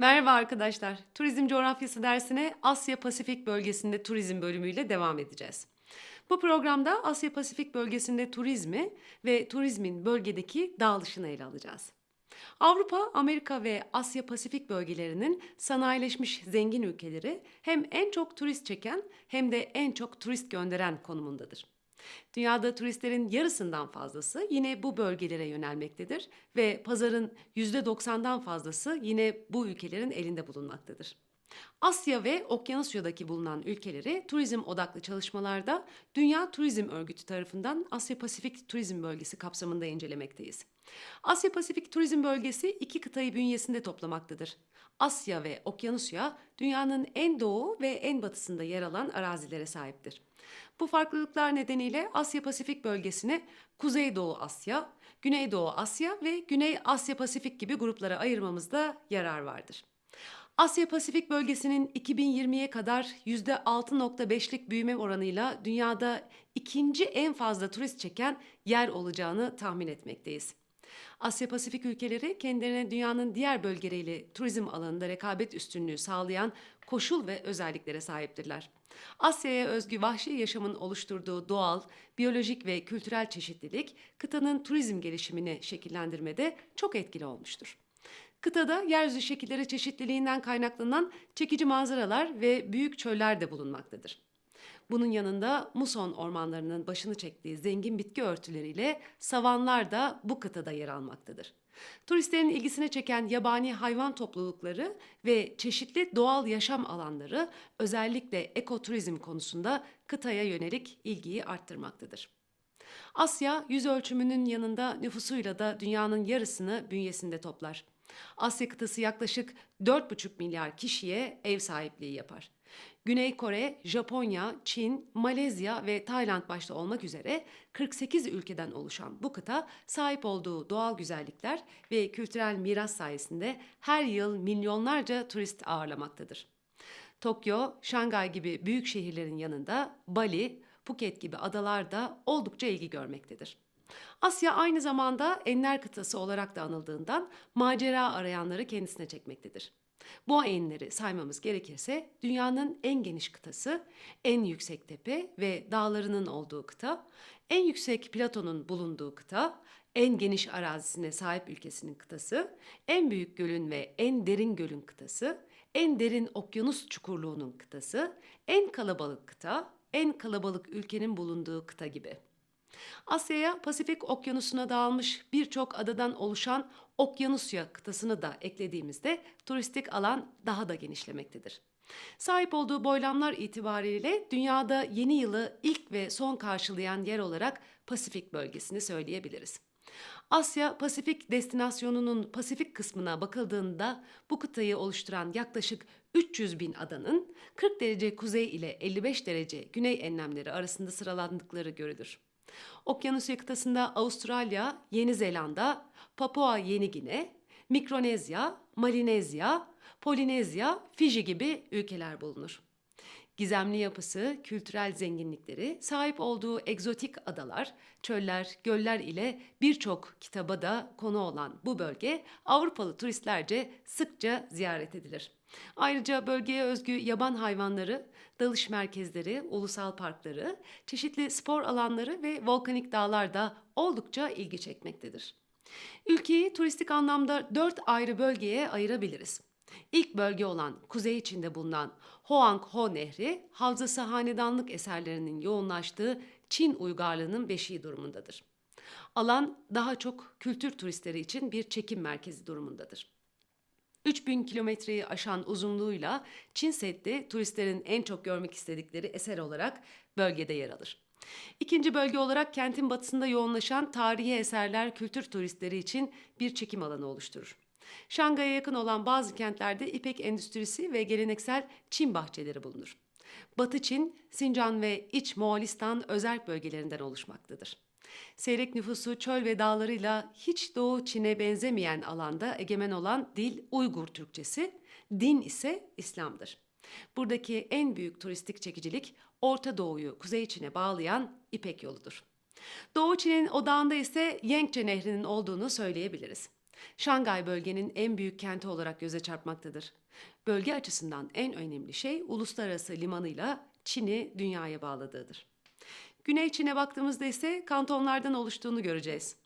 Merhaba arkadaşlar. Turizm coğrafyası dersine Asya Pasifik bölgesinde turizm bölümüyle devam edeceğiz. Bu programda Asya Pasifik bölgesinde turizmi ve turizmin bölgedeki dağılışını ele alacağız. Avrupa, Amerika ve Asya Pasifik bölgelerinin sanayileşmiş zengin ülkeleri hem en çok turist çeken hem de en çok turist gönderen konumundadır. Dünyada turistlerin yarısından fazlası yine bu bölgelere yönelmektedir ve pazarın %90'dan fazlası yine bu ülkelerin elinde bulunmaktadır. Asya ve Okyanusya'daki bulunan ülkeleri turizm odaklı çalışmalarda Dünya Turizm Örgütü tarafından Asya Pasifik Turizm Bölgesi kapsamında incelemekteyiz. Asya Pasifik Turizm Bölgesi iki kıtayı bünyesinde toplamaktadır. Asya ve Okyanusya dünyanın en doğu ve en batısında yer alan arazilere sahiptir. Bu farklılıklar nedeniyle Asya Pasifik bölgesini Kuzeydoğu Asya, Güneydoğu Asya ve Güney Asya Pasifik gibi gruplara ayırmamızda yarar vardır. Asya Pasifik bölgesinin 2020'ye kadar %6.5'lik büyüme oranıyla dünyada ikinci en fazla turist çeken yer olacağını tahmin etmekteyiz. Asya Pasifik ülkeleri kendilerine dünyanın diğer bölgeleriyle turizm alanında rekabet üstünlüğü sağlayan koşul ve özelliklere sahiptirler. Asya'ya özgü vahşi yaşamın oluşturduğu doğal, biyolojik ve kültürel çeşitlilik kıtanın turizm gelişimini şekillendirmede çok etkili olmuştur. Kıtada yeryüzü şekilleri çeşitliliğinden kaynaklanan çekici manzaralar ve büyük çöller de bulunmaktadır. Bunun yanında muson ormanlarının başını çektiği zengin bitki örtüleriyle savanlar da bu kıtada yer almaktadır. Turistlerin ilgisini çeken yabani hayvan toplulukları ve çeşitli doğal yaşam alanları özellikle ekoturizm konusunda kıtaya yönelik ilgiyi arttırmaktadır. Asya yüz ölçümünün yanında nüfusuyla da dünyanın yarısını bünyesinde toplar. Asya kıtası yaklaşık 4,5 milyar kişiye ev sahipliği yapar. Güney Kore, Japonya, Çin, Malezya ve Tayland başta olmak üzere 48 ülkeden oluşan bu kıta sahip olduğu doğal güzellikler ve kültürel miras sayesinde her yıl milyonlarca turist ağırlamaktadır. Tokyo, Şangay gibi büyük şehirlerin yanında Bali, Phuket gibi adalar da oldukça ilgi görmektedir. Asya aynı zamanda enler kıtası olarak da anıldığından macera arayanları kendisine çekmektedir. Bu enleri saymamız gerekirse dünyanın en geniş kıtası, en yüksek tepe ve dağlarının olduğu kıta, en yüksek platonun bulunduğu kıta, en geniş arazisine sahip ülkesinin kıtası, en büyük gölün ve en derin gölün kıtası, en derin okyanus çukurluğunun kıtası, en kalabalık kıta, en kalabalık ülkenin bulunduğu kıta gibi. Asya'ya Pasifik Okyanusu'na dağılmış birçok adadan oluşan Okyanusya kıtasını da eklediğimizde turistik alan daha da genişlemektedir. Sahip olduğu boylamlar itibariyle dünyada yeni yılı ilk ve son karşılayan yer olarak Pasifik bölgesini söyleyebiliriz. Asya Pasifik destinasyonunun Pasifik kısmına bakıldığında bu kıtayı oluşturan yaklaşık 300 bin adanın 40 derece kuzey ile 55 derece güney enlemleri arasında sıralandıkları görülür. Okyanusya kıtasında Avustralya, Yeni Zelanda, Papua Yeni Gine, Mikronezya, Malinezya, Polinezya, Fiji gibi ülkeler bulunur. Gizemli yapısı, kültürel zenginlikleri, sahip olduğu egzotik adalar, çöller, göller ile birçok kitaba da konu olan bu bölge Avrupalı turistlerce sıkça ziyaret edilir. Ayrıca bölgeye özgü yaban hayvanları, dalış merkezleri, ulusal parkları, çeşitli spor alanları ve volkanik dağlar da oldukça ilgi çekmektedir. Ülkeyi turistik anlamda dört ayrı bölgeye ayırabiliriz. İlk bölge olan kuzey içinde bulunan Hoang Ho Nehri, havzası hanedanlık eserlerinin yoğunlaştığı Çin uygarlığının beşiği durumundadır. Alan daha çok kültür turistleri için bir çekim merkezi durumundadır. 3000 kilometreyi aşan uzunluğuyla Çin Seddi turistlerin en çok görmek istedikleri eser olarak bölgede yer alır. İkinci bölge olarak kentin batısında yoğunlaşan tarihi eserler kültür turistleri için bir çekim alanı oluşturur. Şangay'a yakın olan bazı kentlerde ipek endüstrisi ve geleneksel Çin bahçeleri bulunur. Batı Çin, Sincan ve İç Moğolistan özel bölgelerinden oluşmaktadır. Seyrek nüfusu çöl ve dağlarıyla hiç Doğu Çin'e benzemeyen alanda egemen olan dil Uygur Türkçesi, din ise İslam'dır. Buradaki en büyük turistik çekicilik Orta Doğu'yu Kuzey Çin'e bağlayan İpek yoludur. Doğu Çin'in odağında ise Yangtze Nehri'nin olduğunu söyleyebiliriz. Şangay bölgenin en büyük kenti olarak göze çarpmaktadır. Bölge açısından en önemli şey uluslararası limanıyla Çin'i dünyaya bağladığıdır. Güney Çin'e baktığımızda ise kantonlardan oluştuğunu göreceğiz.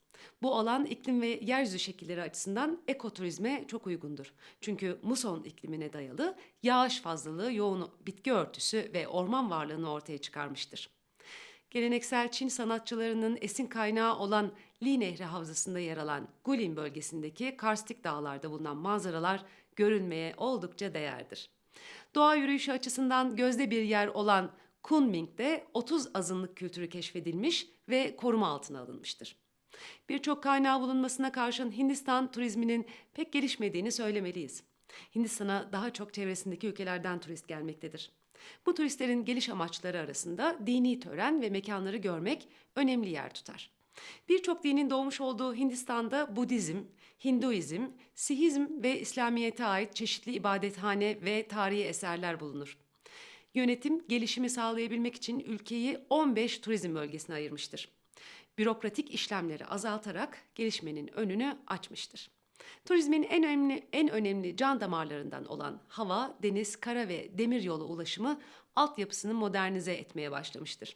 Bu alan iklim ve yeryüzü şekilleri açısından ekoturizme çok uygundur. Çünkü muson iklimine dayalı yağış fazlalığı, yoğun bitki örtüsü ve orman varlığını ortaya çıkarmıştır. Geleneksel Çin sanatçılarının esin kaynağı olan Li Nehri Havzası'nda yer alan Gulin bölgesindeki karstik dağlarda bulunan manzaralar görülmeye oldukça değerdir. Doğa yürüyüşü açısından gözde bir yer olan Kunming'de 30 azınlık kültürü keşfedilmiş ve koruma altına alınmıştır. Birçok kaynağı bulunmasına karşın Hindistan turizminin pek gelişmediğini söylemeliyiz. Hindistan'a daha çok çevresindeki ülkelerden turist gelmektedir. Bu turistlerin geliş amaçları arasında dini tören ve mekanları görmek önemli yer tutar. Birçok dinin doğmuş olduğu Hindistan'da Budizm, Hinduizm, Sihizm ve İslamiyet'e ait çeşitli ibadethane ve tarihi eserler bulunur. Yönetim gelişimi sağlayabilmek için ülkeyi 15 turizm bölgesine ayırmıştır. Bürokratik işlemleri azaltarak gelişmenin önünü açmıştır. Turizmin en önemli en önemli can damarlarından olan hava, deniz, kara ve demir yolu ulaşımı altyapısını modernize etmeye başlamıştır.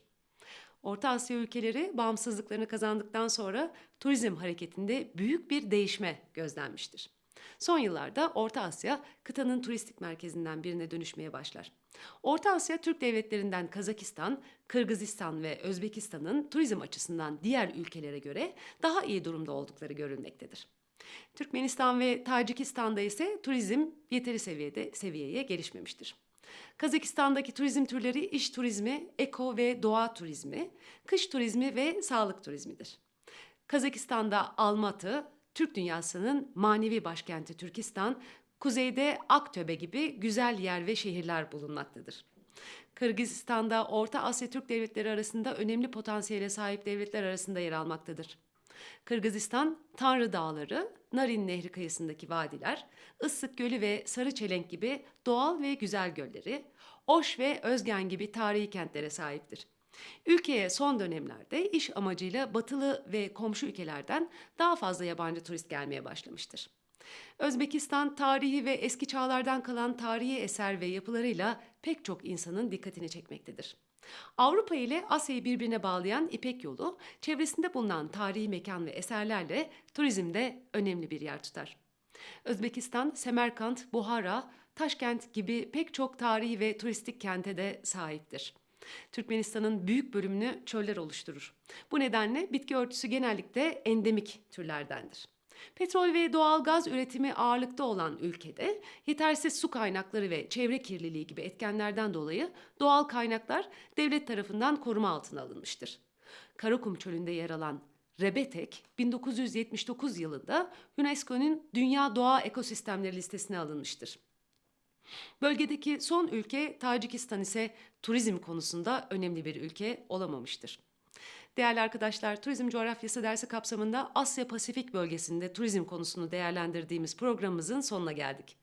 Orta Asya ülkeleri bağımsızlıklarını kazandıktan sonra turizm hareketinde büyük bir değişme gözlenmiştir. Son yıllarda Orta Asya kıtanın turistik merkezinden birine dönüşmeye başlar. Orta Asya Türk devletlerinden Kazakistan, Kırgızistan ve Özbekistan'ın turizm açısından diğer ülkelere göre daha iyi durumda oldukları görülmektedir. Türkmenistan ve Tacikistan'da ise turizm yeteri seviyede seviyeye gelişmemiştir. Kazakistan'daki turizm türleri iş turizmi, eko ve doğa turizmi, kış turizmi ve sağlık turizmidir. Kazakistan'da Almatı, Türk dünyasının manevi başkenti Türkistan, kuzeyde Aktöbe gibi güzel yer ve şehirler bulunmaktadır. Kırgızistan'da Orta Asya Türk devletleri arasında önemli potansiyele sahip devletler arasında yer almaktadır. Kırgızistan, Tanrı Dağları, Narin Nehri kıyısındaki vadiler, Issık Gölü ve Sarıçelenk gibi doğal ve güzel gölleri, Oş ve Özgen gibi tarihi kentlere sahiptir. Ülkeye son dönemlerde iş amacıyla batılı ve komşu ülkelerden daha fazla yabancı turist gelmeye başlamıştır. Özbekistan tarihi ve eski çağlardan kalan tarihi eser ve yapılarıyla pek çok insanın dikkatini çekmektedir. Avrupa ile Asya'yı birbirine bağlayan İpek yolu, çevresinde bulunan tarihi mekan ve eserlerle turizmde önemli bir yer tutar. Özbekistan, Semerkant, Buhara, Taşkent gibi pek çok tarihi ve turistik kente de sahiptir. Türkmenistan'ın büyük bölümünü çöller oluşturur. Bu nedenle bitki örtüsü genellikle endemik türlerdendir. Petrol ve doğal gaz üretimi ağırlıkta olan ülkede yetersiz su kaynakları ve çevre kirliliği gibi etkenlerden dolayı doğal kaynaklar devlet tarafından koruma altına alınmıştır. Karakum Çölü'nde yer alan Rebetek 1979 yılında UNESCO'nun Dünya Doğa Ekosistemleri listesine alınmıştır. Bölgedeki son ülke Tacikistan ise turizm konusunda önemli bir ülke olamamıştır. Değerli arkadaşlar, Turizm Coğrafyası dersi kapsamında Asya Pasifik bölgesinde turizm konusunu değerlendirdiğimiz programımızın sonuna geldik.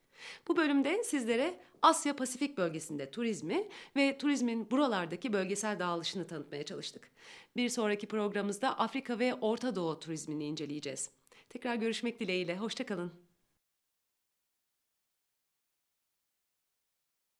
Bu bölümde sizlere Asya Pasifik bölgesinde turizmi ve turizmin buralardaki bölgesel dağılışını tanıtmaya çalıştık. Bir sonraki programımızda Afrika ve Orta Doğu turizmini inceleyeceğiz. Tekrar görüşmek dileğiyle, hoşçakalın.